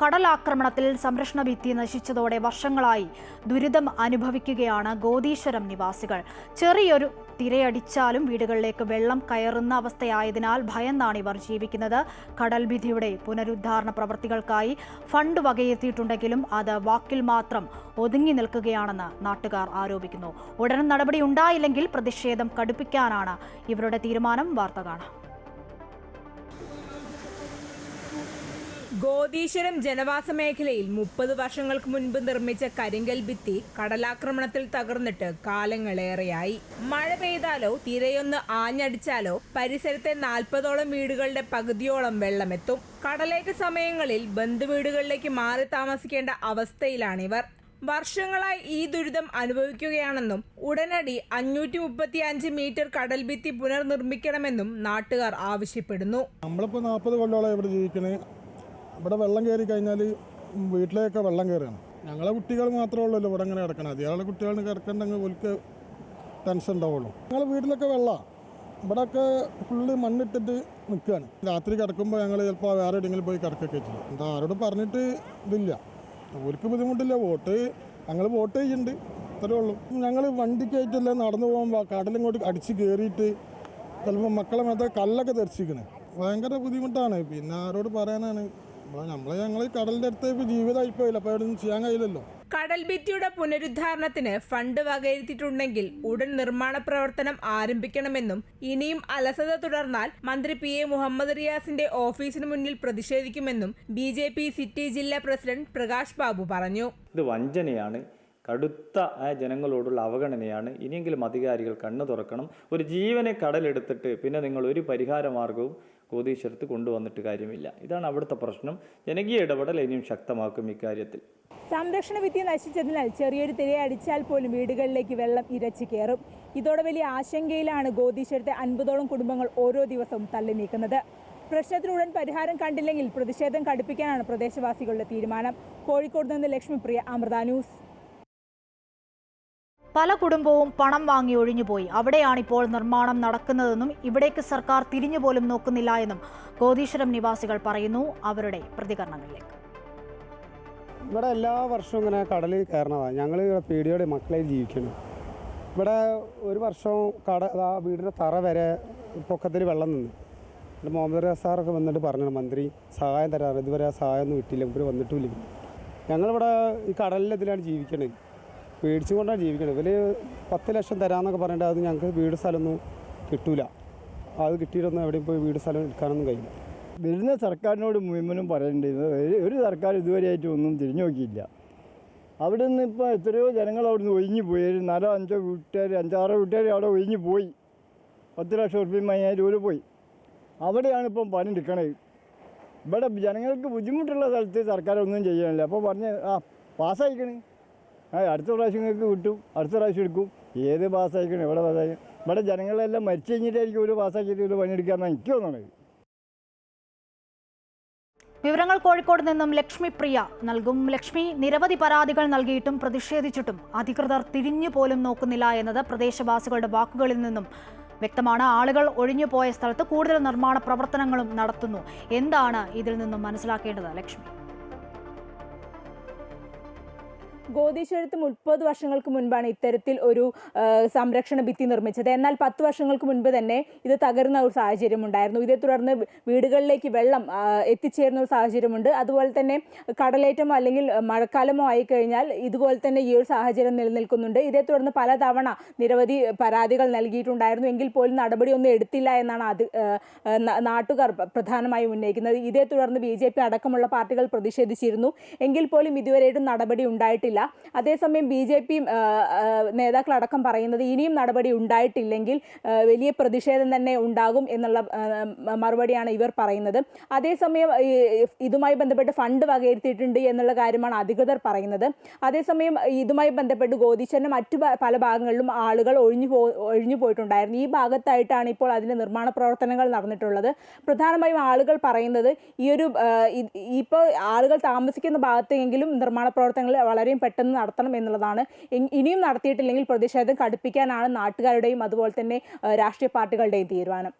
കടലാക്രമണത്തിൽ സംരക്ഷണ ഭിത്തി നശിച്ചതോടെ വർഷങ്ങളായി ദുരിതം അനുഭവിക്കുകയാണ് ഗോദീശ്വരം നിവാസികൾ. ചെറിയൊരു തിരയടിച്ചാലും വീടുകളിലേക്ക് വെള്ളം കയറുന്ന അവസ്ഥയായതിനാൽ ഭയന്നാണ് ഇവർ ജീവിക്കുന്നത്. കടൽഭിതിയുടെ പുനരുദ്ധാരണ പ്രവൃത്തികൾക്കായി ഫണ്ട് വകയെത്തിയിട്ടുണ്ടെങ്കിലും അത് വാക്കിൽ മാത്രം ഒതുങ്ങി നിൽക്കുകയാണെന്ന് നാട്ടുകാർ ആരോപിക്കുന്നു. ഉടൻ നടപടി ഉണ്ടായില്ലെങ്കിൽ പ്രതിഷേധം കടുപ്പിക്കാനാണ് ഇവരുടെ തീരുമാനം. വാർത്ത കാണാം. ഗോദീശ്വരം ജനവാസ മേഖലയിൽ മുപ്പത് വർഷങ്ങൾക്ക് മുൻപ് നിർമ്മിച്ച കരിങ്കൽ ഭിത്തി കടലാക്രമണത്തിൽ തകർന്നിട്ട് കാലങ്ങളേറെയായി. മഴ പെയ്താലോ തിരയൊന്ന് ആഞ്ഞടിച്ചാലോ പരിസരത്തെ നാൽപ്പതോളം വീടുകളുടെ പകുതിയോളം വെള്ളമെത്തും. കടലേറ്റ സമയങ്ങളിൽ ബന്ധുവീടുകളിലേക്ക് മാറി താമസിക്കേണ്ട അവസ്ഥയിലാണിവർ. വർഷങ്ങളായി ഈ ദുരിതം അനുഭവിക്കുകയാണെന്നും ഉടനടി അഞ്ഞൂറ്റി മുപ്പത്തി അഞ്ച് മീറ്റർ കടൽ ഭിത്തി പുനർനിർമ്മിക്കണമെന്നും നാട്ടുകാർ ആവശ്യപ്പെടുന്നു. നമ്മളിപ്പോൾ നാൽപ്പത് കൊല്ലോളം ഇവിടെ ജീവിക്കണേ. ഇവിടെ വെള്ളം കയറി കഴിഞ്ഞാൽ വീട്ടിലേക്ക് വെള്ളം കയറുകയാണ്. ഞങ്ങളെ കുട്ടികൾ മാത്രമേ ഉള്ളൂ ഇവിടെ അങ്ങനെ കിടക്കണം. അതിയാളുടെ കുട്ടികൾ കിടക്കണ്ടെങ്കിൽ ഒലിക്ക് ടെൻഷൻ ഉണ്ടാവുള്ളൂ. ഞങ്ങൾ വീട്ടിലൊക്കെ വെള്ളമാണ് ഇവിടെയൊക്കെ ഫുള്ള് മണ്ണിട്ടിട്ട് നിൽക്കുകയാണ്. രാത്രി കിടക്കുമ്പോൾ ഞങ്ങൾ ചിലപ്പോൾ വേറെ എവിടെയെങ്കിലും പോയി കിടക്കൊക്കെ ചെയ്യും. എന്താ ആരോട് പറഞ്ഞിട്ട് ഇതില്ല. ഓർക്ക് ബുദ്ധിമുട്ടില്ല. വോട്ട് ഞങ്ങൾ വോട്ട് ചെയ്യുന്നുണ്ട്. അത്രേ ഉള്ളൂ. ഞങ്ങൾ വണ്ടിക്കായിട്ടല്ല നടന്നു പോകുമ്പോൾ കടലിങ്ങോട്ട് അടിച്ച് കയറിയിട്ട് ചിലപ്പോൾ മക്കളെ മേത്തെ കല്ലൊക്കെ തെറിച്ചിരിക്കണേ. ഭയങ്കര ബുദ്ധിമുട്ടാണ്. പിന്നെ ആരോട് പറയാനാണ്? നമ്മളെ നമ്മളെ ഞങ്ങൾ കടലിന്റെ അടുത്ത് ഇപ്പോൾ ജീവിതമായി പോയില്ല. അപ്പോൾ അവിടെ ചെയ്യാൻ കഴിയില്ലല്ലോ. കടൽ ഭിത്തിയുടെ പുനരുദ്ധാരണത്തിന് ഫണ്ട് വകയിരുത്തിയിട്ടുണ്ടെങ്കിൽ ഉടൻ നിർമ്മാണ പ്രവർത്തനം ആരംഭിക്കണമെന്നും ഇനിയും അലസത തുടർന്നാൽ മന്ത്രി പി എ മുഹമ്മദ് റിയാസിന്റെ ഓഫീസിന് മുന്നിൽ പ്രതിഷേധിക്കുമെന്നും ബി ജെ പി സിറ്റി ജില്ലാ പ്രസിഡന്റ് പ്രകാശ് ബാബു പറഞ്ഞു. ഇത് വഞ്ചനയാണ്. കടുത്ത ജനങ്ങളോടുള്ള അവഗണനയാണ്. ഇനിയെങ്കിലും അധികാരികൾ കണ്ണു തുറക്കണം. ഒരു ജീവനെ കടലെടുത്തിട്ട് പിന്നെ നിങ്ങൾ ഒരു പരിഹാര മാർഗവും കോതീശ്വരത്ത് കൊണ്ടുവന്നിട്ട് കാര്യമില്ല. ഇതാണ് അവിടുത്തെ പ്രശ്നം. ജനകീയ ഇടപെടൽ ഇനിയും ശക്തമാക്കും ഇക്കാര്യത്തിൽ. സംരക്ഷണ വിദ്യ നശിച്ചതിനാൽ ചെറിയൊരു തിരയടിച്ചാൽ പോലും വീടുകളിലേക്ക് വെള്ളം ഇരച്ചു കയറും ഇതോടെ വലിയ ആശങ്കയിലാണ് ഗോതീശ്വരത്തെ അൻപതോളം കുടുംബങ്ങൾ ഓരോ ദിവസവും തള്ളി നീക്കുന്നത്. പ്രശ്നത്തിനുടൻ പരിഹാരം കണ്ടില്ലെങ്കിൽ പ്രതിഷേധം കടുപ്പിക്കാനാണ് പ്രദേശവാസികളുടെ തീരുമാനം. കോഴിക്കോട് നിന്ന് ലക്ഷ്മിപ്രിയ അമൃത ന്യൂസ്. പല കുടുംബവും പണം വാങ്ങി ഒഴിഞ്ഞുപോയി. അവിടെയാണിപ്പോൾ നിർമ്മാണം നടക്കുന്നതെന്നും ഇവിടേക്ക് സർക്കാർ തിരിഞ്ഞുപോലും നോക്കുന്നില്ല എന്നും കോതീശ്വരം നിവാസികൾ പറയുന്നു. അവരുടെ പ്രതികരണങ്ങളിലേക്ക്. ഇവിടെ എല്ലാ വർഷവും ഇങ്ങനെ കടലിൽ കയറണതാണ് ഞങ്ങൾ പീടിയോടെ മക്കളെ ജീവിക്കണം ഇവിടെ ഒരു വർഷം കട ആ വീടിന്റെ തറ വരെ പൊക്കത്തിൽ വെള്ളം നിന്നു. എന്നിട്ട് മുഹമ്മദ് സാറൊക്കെ വന്നിട്ട് പറഞ്ഞു മന്ത്രി സഹായം തരാറ് ഇതുവരെ ആ സഹായം ഒന്നും കിട്ടിയില്ല ഇവർ വന്നിട്ടുമില്ല. ഞങ്ങളിവിടെ ഈ കടലിൽ ഇതിലാണ് ജീവിക്കണത്. പേടിച്ചുകൊണ്ടാണ് ജീവിക്കുന്നത് ഇവർ പത്ത് ലക്ഷം തരാമെന്നൊക്കെ പറഞ്ഞിട്ട് അത് ഞങ്ങൾക്ക് വീട് സ്ഥലമൊന്നും കിട്ടൂല. അത് കിട്ടിയിട്ടൊന്നും എവിടെയും പോയി വീട് സ്ഥലം എടുക്കാനൊന്നും കഴിയില്ല. വരുന്ന സർക്കാരിനോട് മുഴുവനും പറയേണ്ടത് ഒരു- സർക്കാർ ഇതുവരെയായിട്ട് ഒന്നും തിരിഞ്ഞു നോക്കിയില്ല. അവിടെ നിന്ന് ഇപ്പോൾ എത്രയോ ജനങ്ങൾ അവിടെ നിന്ന് ഒഴിഞ്ഞു പോയി. ഒരു നാലോ അഞ്ചോ വീട്ടുകാർ അഞ്ചാറോ വീട്ടുകാർ അവിടെ ഒഴിഞ്ഞു പോയി. പത്ത് ലക്ഷം ഉറുപ്പ്യം അയ്യായിരം രൂപ പോയി. അവിടെയാണ് ഇപ്പം പണി എടുക്കണത്. ഇവിടെ ജനങ്ങൾക്ക് ബുദ്ധിമുട്ടുള്ള സ്ഥലത്ത് സർക്കാർ ഒന്നും ചെയ്യാനില്ല അപ്പോൾ പറഞ്ഞ് ആ പാസ്സായിക്കണേ. അടുത്ത പ്രാവശ്യം നിങ്ങൾക്ക് കിട്ടും. അടുത്ത പ്രാവശ്യം എടുക്കും. ഏത് പാസ്സായിക്കണം എവിടെ പാസ്സായി ഇവിടെ ജനങ്ങളെല്ലാം മരിച്ചു കഴിഞ്ഞിട്ടായിരിക്കും ഒരു പാസ്സാക്കിയിട്ട് ഒരു പണിയെടുക്കാമെന്നാണ് എനിക്ക് തോന്നുന്നത് വിവരങ്ങൾ കോഴിക്കോട് നിന്നും ലക്ഷ്മി പ്രിയ നൽകും. ലക്ഷ്മി നിരവധി പരാതികൾ നൽകിയിട്ടും പ്രതിഷേധിച്ചിട്ടും അധികൃതർ തിരിഞ്ഞു പോലും നോക്കുന്നില്ല എന്നത് പ്രദേശവാസികളുടെ വാക്കുകളിൽ നിന്നും വ്യക്തമാണ്. ആളുകൾ ഒഴിഞ്ഞു പോയ സ്ഥലത്ത് കൂടുതൽ നിർമ്മാണ പ്രവർത്തനങ്ങളും നടത്തുന്നു. എന്താണ് ഇതിൽ നിന്നും മനസ്സിലാക്കേണ്ടത് ലക്ഷ്മി? ഗോദീശ്വരത്ത് മുപ്പത് വർഷങ്ങൾക്ക് മുൻപാണ് ഇത്തരത്തിൽ ഒരു സംരക്ഷണ ഭിത്തി നിർമ്മിച്ചത്. എന്നാൽ പത്ത് വർഷങ്ങൾക്ക് മുൻപ് തന്നെ ഇത് തകരുന്ന ഒരു സാഹചര്യം ഉണ്ടായിരുന്നു ഇതേ തുടർന്ന് വീടുകളിലേക്ക് വെള്ളം എത്തിച്ചേരുന്ന ഒരു സാഹചര്യമുണ്ട്. അതുപോലെ തന്നെ കടലേറ്റമോ അല്ലെങ്കിൽ മഴക്കാലമോ ആയിക്കഴിഞ്ഞാൽ ഇതുപോലെ തന്നെ ഈ ഒരു സാഹചര്യം നിലനിൽക്കുന്നുണ്ട്. ഇതേ തുടർന്ന് പലതവണ നിരവധി പരാതികൾ നൽകിയിട്ടുണ്ടായിരുന്നു. എങ്കിൽ പോലും നടപടിയൊന്നും എടുത്തില്ല എന്നാണ് അത് നാട്ടുകാർ പ്രധാനമായും ഉന്നയിക്കുന്നത്. ഇതേ തുടർന്ന് ബി അടക്കമുള്ള പാർട്ടികൾ പ്രതിഷേധിച്ചിരുന്നു. എങ്കിൽ പോലും ഇതുവരെയായിട്ടും നടപടി ഉണ്ടായിട്ടില്ല. അതേസമയം ബി ജെ പി നേതാക്കളടക്കം പറയുന്നത് ഇനിയും നടപടി ഉണ്ടായിട്ടില്ലെങ്കിൽ വലിയ പ്രതിഷേധം തന്നെ ഉണ്ടാകും എന്നുള്ള മറുപടിയാണ് ഇവർ പറയുന്നത്. അതേസമയം ഇതുമായി ബന്ധപ്പെട്ട് ഫണ്ട് വകയിരുത്തിയിട്ടുണ്ട് എന്നുള്ള കാര്യമാണ് അധികൃതർ പറയുന്നത്. അതേസമയം ഇതുമായി ബന്ധപ്പെട്ട് ഗോതിച്ചന്റെ മറ്റു പല ഭാഗങ്ങളിലും ആളുകൾ ഒഴിഞ്ഞു പോ ഒഴിഞ്ഞു പോയിട്ടുണ്ടായിരുന്നു. ഈ ഭാഗത്തായിട്ടാണ് ഇപ്പോൾ അതിന്റെ നിർമ്മാണ പ്രവർത്തനങ്ങൾ നടന്നിട്ടുള്ളത്. പ്രധാനമായും ആളുകൾ പറയുന്നത് ഈ ഒരു ഇപ്പോൾ ആളുകൾ താമസിക്കുന്ന ഭാഗത്തെങ്കിലും നിർമ്മാണ പ്രവർത്തനങ്ങൾ വളരെ പെട്ടെന്ന് നടത്തണം എന്നുള്ളതാണ്. ഇനിയും നടത്തിയിട്ടില്ലെങ്കിൽ പ്രതിഷേധം കടുപ്പിക്കാനാണ് നാട്ടുകാരുടെയും അതുപോലെ തന്നെ രാഷ്ട്രീയ പാർട്ടികളുടെയും തീരുമാനം.